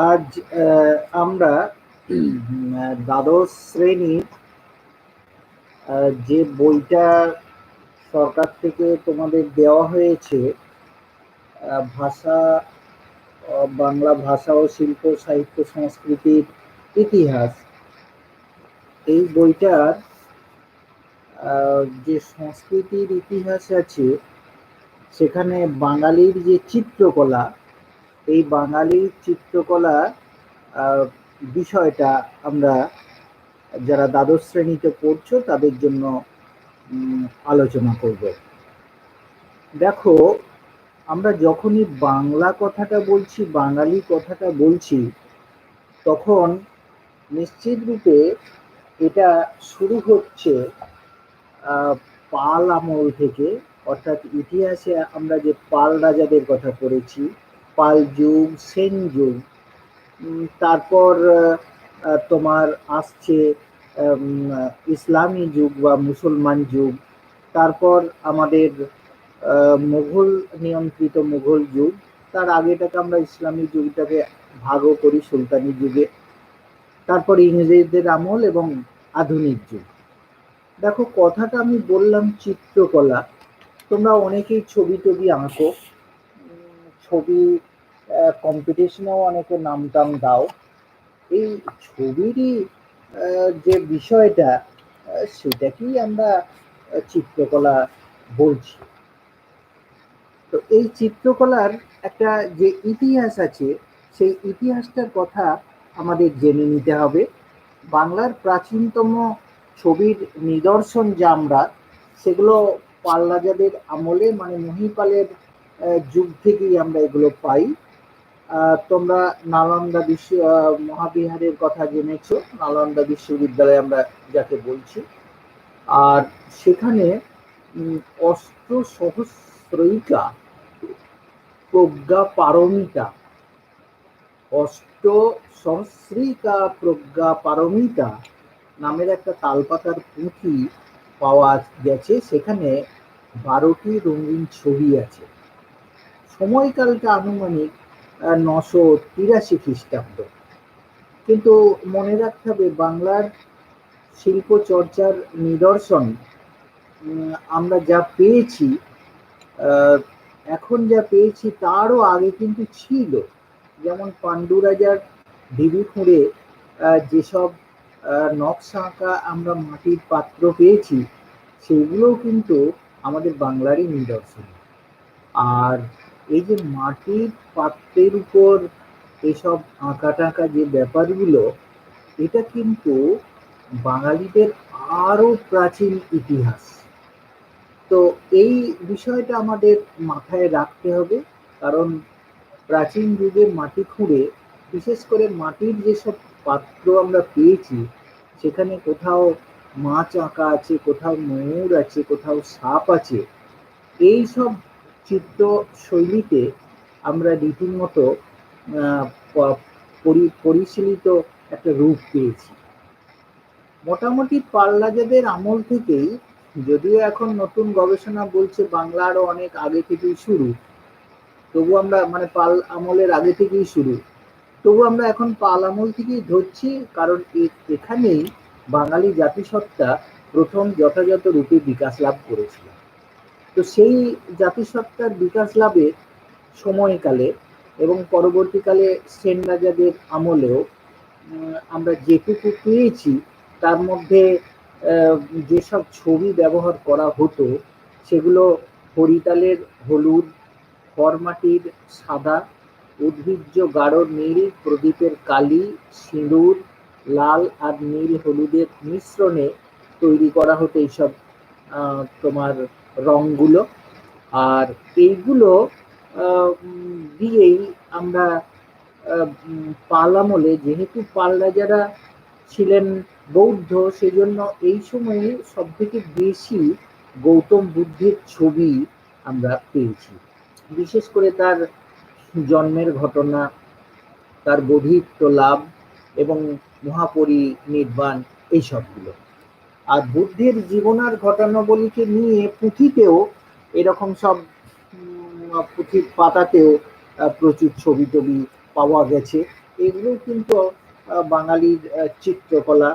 আজ আমরা দ্বাদশ শ্রেণির যে বইটা সরকার থেকে তোমাদের দেওয়া হয়েছে ভাষা বাংলা ভাষা ও শিল্প, সাহিত্য, সংস্কৃতির ইতিহাস, এই বইটার যে সংস্কৃতির ইতিহাস আছে, সেখানে বাঙালির যে চিত্রকলা এই বাঙালি চিত্রকলা বিষয়টা আমরা যারা দ্বাদশ শ্রেণীতে পড়ছো তাদের জন্য আলোচনা করব। দেখো, আমরা যখনই বাংলা কথাটা বলছি, বাঙালি কথাটা বলছি, তখন নিশ্চিত রূপে এটা শুরু হচ্ছে পাল আমল থেকে, অর্থাৎ ইতিহাসে আমরা যে পাল রাজাদের কথা পড়েছি পাল যুগ সেন যুগ তারপর তোমার আসছে ইসলামী যুগ বা মুসলমান যুগ। তারপর আমাদের মুঘল, নিয়ন্ত্রিত মুঘল যুগ। তার আগেটাকে আমরা ইসলামী যুগটাকে ভাগও করি, সুলতানি যুগে। তারপর ইংরেজদের আমল এবং আধুনিক যুগ। দেখো, কথাটা আমি বললাম চিত্রকলা। তোমরা অনেকেই ছবি টবি আঁকো। ছবি কম্পিটিশনেও অনেকে নাম টাম দাও। এই ছবিরই যে বিষয়টা সেটাকেই আমরা চিত্রকলা বলছি। তো এই চিত্রকলার একটা যে ইতিহাস আছে, সেই ইতিহাসটার কথা আমাদের জেনে নিতে হবে। বাংলার প্রাচীনতম ছবির নিদর্শন যা আমরা, সেগুলো পাল রাজাদের আমলে মানে মহিপালের যুগ থেকেই আমরা এগুলো পাই। তোমরা নালন্দা বিশ্ব মহাবিহারের কথা জেনেছো। নালন্দা বিশ্ববিদ্যালয়ে আমরা যাকে বলছি। আর সেখানে অষ্ট সহস্রইকা প্রজ্ঞা পারমিতা অষ্ট সহস্রিকা প্রজ্ঞা পারমিতা নামের একটা তালপাতার পুঁথি পাওয়া গেছে। সেখানে বারোটি রঙিন ছবি আছে। সময়কালটা আনুমানিক নশো তিরাশি খ্রিস্টাব্দ। কিন্তু মনে রাখতে হবে, বাংলার শিল্প চর্চার নিদর্শন আমরা যা পেয়েছি এখন যা পেয়েছি তারও আগে কিন্তু ছিল। যেমন পাণ্ডু রাজার ঢিবি খুঁড়ে যেসব নকশা আঁকা আমরা মাটির পাত্র পেয়েছি, সেগুলোও কিন্তু আমাদের বাংলারই নিদর্শন। আর এই যে মাটির পাত্রের উপর এসব আঁকা টাকা যে ব্যাপারগুলো, এটা কিন্তু বাঙালিদের আরও প্রাচীন ইতিহাস। তো এই বিষয়টা আমাদের মাথায় রাখতে হবে, কারণ প্রাচীন যুগে মাটি খুঁড়ে, বিশেষ করে মাটির যেসব পাত্র আমরা পেয়েছি, সেখানে কোথাও মাছ আঁকা আছে, কোথাও ময়ূর আছে, কোথাও সাপ আছে, এই সব চিত্র শৈলীতে আমরা রীতিমতো পরিশীলিত একটা রূপ পেয়েছি। মোটামুটি পাল রাজাদের আমল থেকেই, যদিও এখন নতুন গবেষণা বলছে বাংলা আরও অনেক আগে থেকেই শুরু, তবু আমরা মানে পাল আমলের আগে থেকেই শুরু, তবু আমরা এখন পাল আমল থেকেই ধরছি, কারণ এখানেই বাঙালি জাতিসত্তা প্রথম যথাযথ রূপে বিকাশ লাভ করেছিল। তো সেই জাতিসত্তার বিকাশ লাভের সময়কালে এবং পরবর্তীকালে সেন রাজাদের আমলেও আমরা যেটুকু পেয়েছি, তার মধ্যে যেসব ছবি ব্যবহার করা হতো, সেগুলো হরিতালের হলুদ, খড়মাটির সাদা, উদ্ভিজ্জ গাঢ় নীল, প্রদীপের কালি, সিঁদুর, লাল আর নীল হলুদের মিশ্রণে তৈরি করা হতো এইসব তোমার রঙগুলো। আর এইগুলো দিয়েই আমরা পাল আমলে যেহেতু পাল রাজারা ছিলেন বৌদ্ধ, সেজন্য এই সময়ে সব থেকে বেশি গৌতম বুদ্ধের ছবি আমরা পেয়েছি। বিশেষ করে তার জন্মের ঘটনা, তার বধিত্ব লাভ এবং মহাপরিনির্বাণ এই সবগুলো আর বুদ্ধের জীবনার ঘটনাবলীকে নিয়ে পুঁথিতেও এরকম সব পুঁথির পাতাতেও প্রচুর ছবি টবি পাওয়া গেছে। এগুলো কিন্তু বাঙালির চিত্রকলা।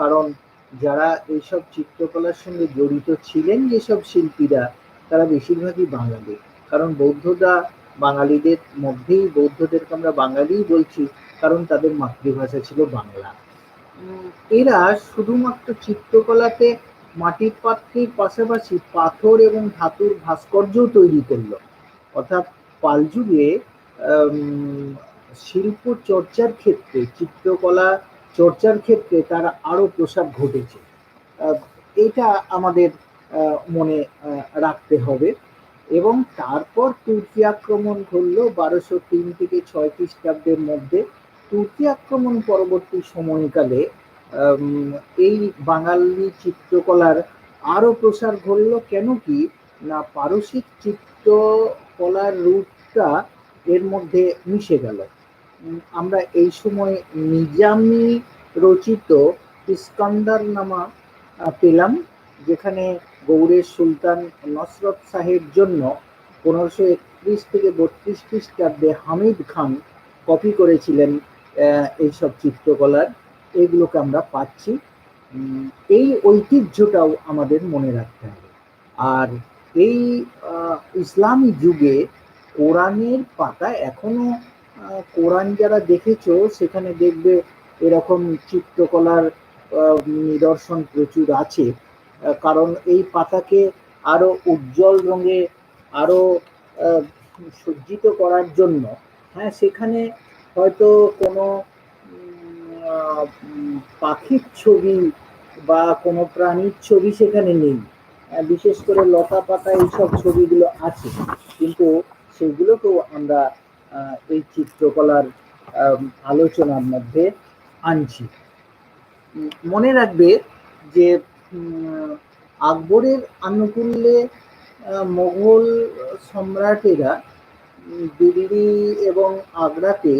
কারণ যারা এইসব চিত্রকলার সঙ্গে জড়িত ছিলেন যেসব শিল্পীরা, তারা বেশিরভাগই বাঙালি। কারণ বৌদ্ধরা বাঙালিদের মধ্যেই বৌদ্ধদেরকে আমরা বাঙালিই বলছি, কারণ তাদের মাতৃভাষা ছিল বাংলা। এরা শুধুমাত্র চিত্রকলাতে মাটির পাত্রের পাশাপাশি পাথর এবং ধাতুর ভাস্কর্যও তৈরি করল। অর্থাৎ পাল যুগে শিল্প চর্চার ক্ষেত্রে, চিত্রকলা চর্চার ক্ষেত্রে তার আরও প্রসার ঘটেছে। এটা আমাদের মনে রাখতে হবে। এবং তারপর তুর্কি আক্রমণ ঘটলো বারোশো তিন থেকে ছয় খ্রিস্টাব্দের মধ্যে। তুর্কি আক্রমণ পরবর্তী সময়কালে এই বাঙালি চিত্রকলার আরও প্রসার ঘটল কেন কি? না, পারসিক চিত্রকলার রূপটা এর মধ্যে মিশে গেল। আমরা এই সময় নিজামি রচিত ইস্কান্দার নামা পেলাম, যেখানে গৌরের সুলতান নসরত শাহের জন্য পনেরোশো একত্রিশ থেকে বত্রিশ খ্রিস্টাব্দে হামিদ খান কপি করেছিলেন এইসব চিত্রকলার এইগুলোকে আমরা পাচ্ছি। এই ঐতিহ্যটাও আমাদের মনে রাখতে হবে। আর এই ইসলামী যুগে কোরআনের পাতা এখনও কোরআন যারা দেখেছ, সেখানে দেখবে এরকম চিত্রকলার নিদর্শন প্রচুর আছে। কারণ এই পাতাকে আরও উজ্জ্বল রঙে, আরও সজ্জিত করার জন্য হ্যাঁ সেখানে হয়তো কোনো পাখির ছবি বা কোনো প্রাণীর ছবি সেখানে নেই। বিশেষ করে লতা পাতা এইসব ছবিগুলো আছে। কিন্তু সেগুলোকেও আমরা এই চিত্রকলার আলোচনার মধ্যে আনছি। মনে রাখবে যে আকবরের আনুকূল্যে মোগল সম্রাটেরা দিল্লি এবং আগ্রাতে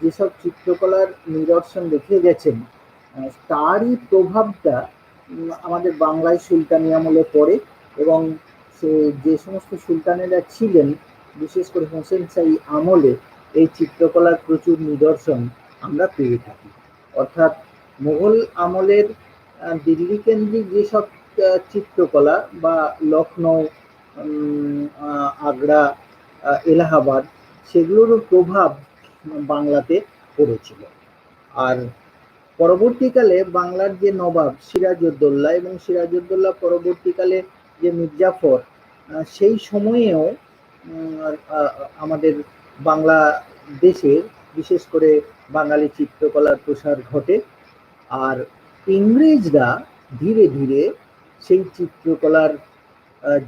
যেসব চিত্রকলার নিদর্শন রেখে গেছেন তারই প্রভাবটা আমাদের বাংলায় সুলতানি আমলে পড়ে এবং সে যে সমস্ত সুলতানেরা ছিলেন, বিশেষ করে হোসেন শাহী আমলে এই চিত্রকলার প্রচুর নিদর্শন আমরা পেয়ে থাকি। অর্থাৎ মুঘল আমলের দিল্লি কেন্দ্রিক যেসব চিত্রকলা বা লখনৌ আগ্রা এলাহাবাদ, সেগুলোরও প্রভাব বাংলাতে পড়েছিল। আর পরবর্তীকালে বাংলার যে নবাব সিরাজউদ্দৌলা এবং সিরাজউদ্দৌলা পরবর্তীকালে যে মির্জাফর সেই সময়েও আমাদের বাংলা দেশে বিশেষ করে বাঙালি চিত্রকলার প্রসার ঘটে। আর ইংরেজরা ধীরে ধীরে সেই চিত্রকলার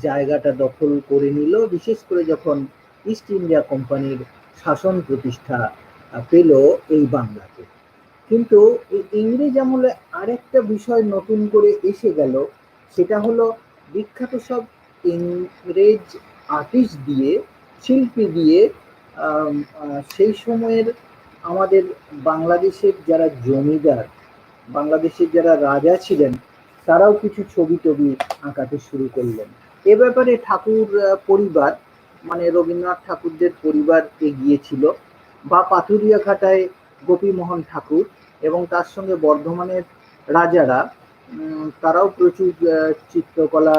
জায়গাটা দখল করে নিল, বিশেষ করে যখন ইস্ট ইন্ডিয়া কোম্পানির শাসন প্রতিষ্ঠা পেল এই বাংলাতে কিন্তু এই ইংরেজ আমলে আরেকটা বিষয় নতুন করে এসে গেল, সেটা হলো বিখ্যাত সব ইংরেজ আর্টিস্ট দিয়ে, শিল্পী দিয়ে সেই সময়ের আমাদের বাংলাদেশের যারা জমিদার, বাংলাদেশের যারা রাজা ছিলেন, তারাও কিছু ছবি টবি আঁকাতে শুরু করলেন। এ ব্যাপারে ঠাকুর পরিবার মানে রবীন্দ্রনাথ ঠাকুরদের পরিবার এগিয়েছিল বা পাথুরিয়া ঘাটায় গোপীমোহন ঠাকুর এবং তার সঙ্গে বর্ধমানের রাজারা তারাও প্রচুর চিত্রকলা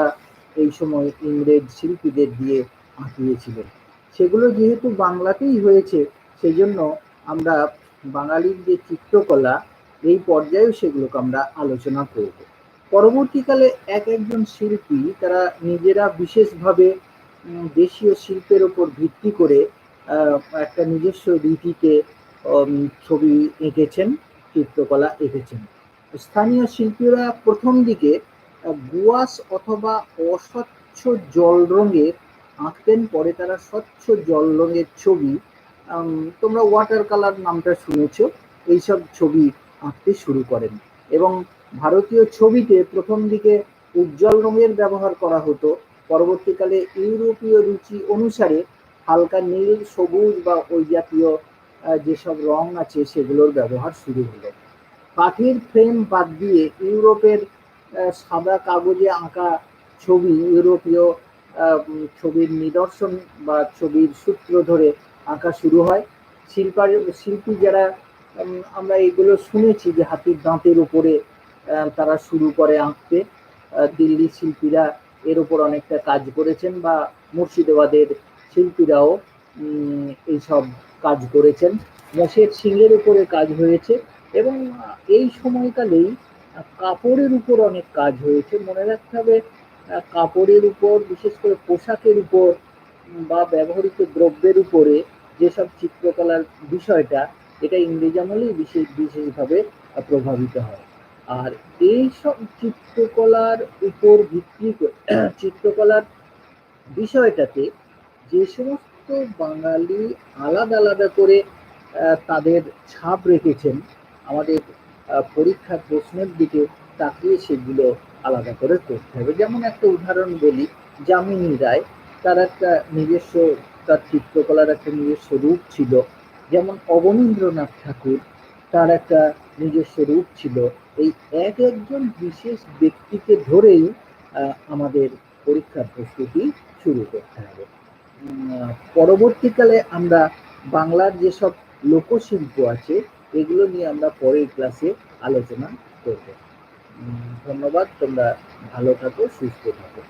এই সময় ইংরেজ শিল্পীদের দিয়ে আঁকিয়েছিলেন। সেগুলো যেহেতু বাংলাতেই হয়েছে সেই জন্য আমরা বাঙালির যে চিত্রকলা, এই পর্যায়েও সেগুলোকে আমরা আলোচনা করব। পরবর্তীকালে এক একজন শিল্পী, তারা নিজেরা বিশেষভাবে দেশীয় শিল্পের ওপর ভিত্তি করে একটা নিজস্ব রীতিতে ছবি এঁকেছেন, চিত্রকলা এঁকেছেন। স্থানীয় শিল্পীরা প্রথম দিকে গুয়াস অথবা অস্বচ্ছ জল রঙের আঁকতেন, পরে তারা স্বচ্ছ জল রঙের ছবি তোমরা ওয়াটার কালার নামটা শুনেছ, এইসব ছবি আঁকতে শুরু করেন। এবং ভারতীয় ছবিতে প্রথম দিকে উজ্জ্বল রঙের ব্যবহার করা হতো পরবর্তীকালে ইউরোপীয় রুচি অনুসারে হালকা নীল, সবুজ বা ওই জাতীয় যেসব রং আছে সেগুলোর ব্যবহার শুরু হলো। কাঠের ফ্রেম বাদ দিয়ে ইউরোপের সাদা কাগজে আঁকা ছবি, ইউরোপীয় ছবির নিদর্শন বা ছবির সূত্র ধরে আঁকা শুরু হয়। শিল্পার, শিল্পী যারা আমরা এগুলো শুনেছি যে হাতির দাঁতের উপরে তারা শুরু করে আঁকতে। দিল্লি শিল্পীরা এর উপর অনেকটা কাজ করেছেন বা মুর্শিদাবাদের শিল্পীরাও এইসব কাজ করেছেন। মোষের শিঙের উপরে কাজ হয়েছে এবং এই সময়কালেই কাপড়ের উপর অনেক কাজ হয়েছে। মনে রাখতে হবে, কাপড়ের উপর, বিশেষ করে পোশাকের উপর বা ব্যবহৃত দ্রব্যের উপরে যেসব চিত্রকলার বিষয়টা, এটা ইংরেজ আমলেই বিশেষ, বিশেষভাবে প্রভাবিত হয়। আর এই সব চিত্রকলার উপর ভিত্তি করে চিত্রকলার বিষয়টাতে যে সমস্ত বাঙালি আলাদা আলাদা করে তাদের ছাপ রেখেছেন আমাদের পরীক্ষার প্রশ্নের দিকে তাকিয়ে সেগুলো আলাদা করে করতে হবে। যেমন একটা উদাহরণ বলি যামিনী রায় তার একটা নিজস্ব তার চিত্রকলার একটা নিজস্ব রূপ ছিল। যেমন অবনীন্দ্রনাথ ঠাকুর তার একটা নিজস্ব রূপ ছিল। এই এক একজন বিশেষ ব্যক্তিকে ধরেই আমাদের পরীক্ষার প্রস্তুতি শুরু করতে হবে। পরবর্তীকালে আমরা বাংলার যেসব লোকশিল্প আছে, এগুলো নিয়ে আমরা পরের ক্লাসে আলোচনা করব। ধন্যবাদ, তোমরা ভালো থাকো, সুস্থ থাকো।